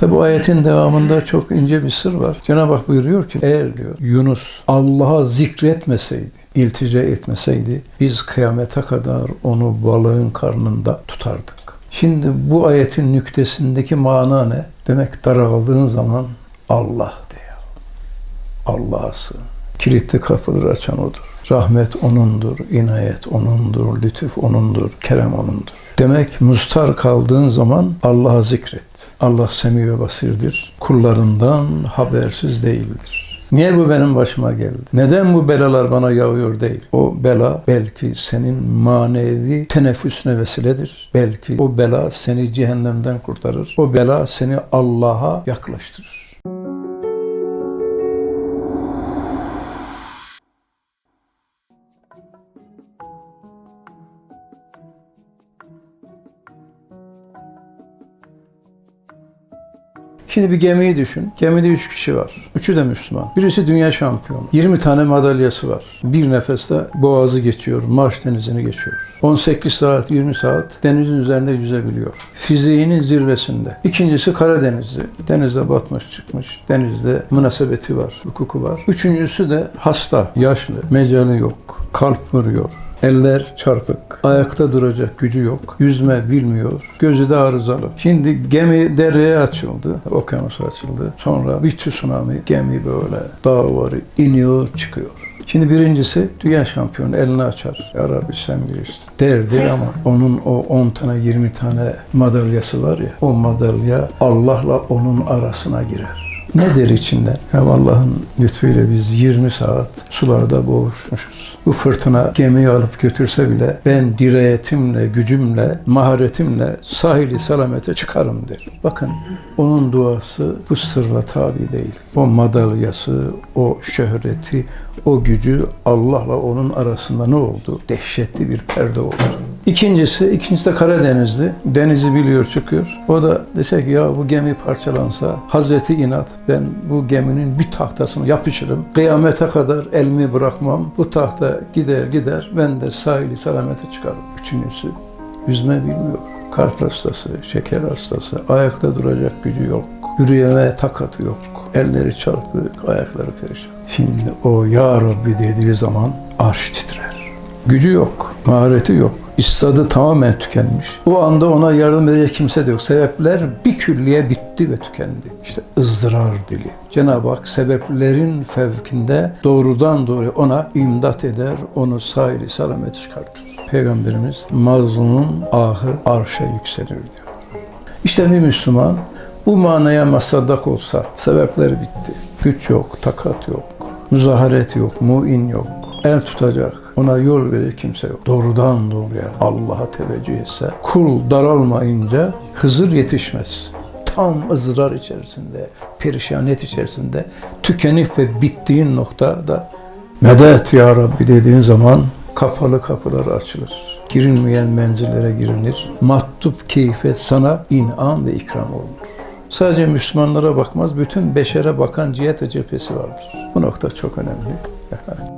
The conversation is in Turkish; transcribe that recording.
Tabi bu ayetin devamında çok ince bir sır var. Cenab-ı Hak buyuruyor ki eğer diyor Yunus Allah'a zikretmeseydi, iltica etmeseydi biz kıyamete kadar onu balığın karnında tutardık. Şimdi bu ayetin nüktesindeki mana ne? Demek daraldığın zaman Allah de ya. Allah'a sığın. Kilitli kapıları açan O'dur. Rahmet O'nundur, inayet O'nundur, lütuf O'nundur, kerem O'nundur. Demek mustar kaldığın zaman Allah'a zikret. Allah semi ve basirdir. Kullarından habersiz değildir. Niye bu benim başıma geldi? Neden bu belalar bana yağıyor değil? O bela belki senin manevi teneffüsüne vesiledir. Belki o bela seni cehennemden kurtarır. O bela seni Allah'a yaklaştırır. Şimdi bir gemiyi düşün. Gemide üç kişi var. Üçü de Müslüman. Birisi dünya şampiyonu. 20 tane madalyası var. Bir nefeste boğazı geçiyor. Marş denizini geçiyor. 18 saat, 20 saat denizin üzerinde yüzebiliyor. Fiziğinin zirvesinde. İkincisi Karadenizli. Denizde batmış çıkmış. Denizde münasebeti var, hukuku var. Üçüncüsü de hasta, yaşlı, mecali yok, kalp vuruyor. Eller çarpık, ayakta duracak gücü yok, yüzme bilmiyor, gözü de arızalı. Şimdi gemi dereye açıldı, okyanusa açıldı. Sonra bir tsunami, gemi böyle dağ var, iniyor, çıkıyor. Şimdi birincisi dünya şampiyonu elini açar. Ya Rabbi sen bilirsin. Der der ama onun o 10 tane 20 tane madalyası var ya o madalya Allah'la onun arasına girer. Ne der içinden? Ya Allah'ın lütfuyla biz 20 saat sularda boğuşmuşuz. Bu fırtına gemiyi alıp götürse bile ben direyetimle, gücümle, maharetimle sahili salamete çıkarım der. Bakın onun duası bu sırra tabi değil. O madalyası, o şöhreti, o gücü Allah'la onun arasında ne oldu? Dehşetli bir perde oldu. İkincisi, ikincisi de Karadenizli. Denizi biliyor çıkıyor. O da dese ki ya bu gemi parçalansa Hazreti İnat ben bu geminin bir tahtasını yapışırım. Kıyamete kadar elimi bırakmam. Bu tahta gider gider ben de sahili salamete çıkarım. Üçüncüsü yüzme bilmiyor. Kalp hastası, şeker hastası, ayakta duracak gücü yok. Yürüyeme takatı yok. Elleri çarpık, ayakları perişan. Şimdi o Ya Rabbi dediği zaman arş titrer. Gücü yok, mahareti yok. İstadı tamamen tükenmiş. O anda ona yardım edecek kimse de yok. Sebepler bir külliye bitti ve tükendi. İşte ızdırar dili. Cenab-ı Hak sebeplerin fevkinde doğrudan doğruya ona imdat eder, onu sahili selamet çıkartır. Peygamberimiz mazlumun ahı arşa yükselir diyor. İşte bir Müslüman bu manaya masadak olsa sebepleri bitti. Güç yok, takat yok, müzaharet yok, muin yok, el tutacak, ona yol verir kimse yok. Doğrudan doğruya Allah'a teveccüh etse, kul daralmayınca Hızır yetişmez. Tam ızrar içerisinde, perişanet içerisinde, tükenip ve bittiğin noktada medet ya Rabbi dediğin zaman kapalı kapılar açılır. Girilmeyen menzillere girilir. Mahtup keyfet sana inam ve ikram olunur. Sadece Müslümanlara bakmaz, bütün beşere bakan cihet cephesi vardır. Bu nokta çok önemli.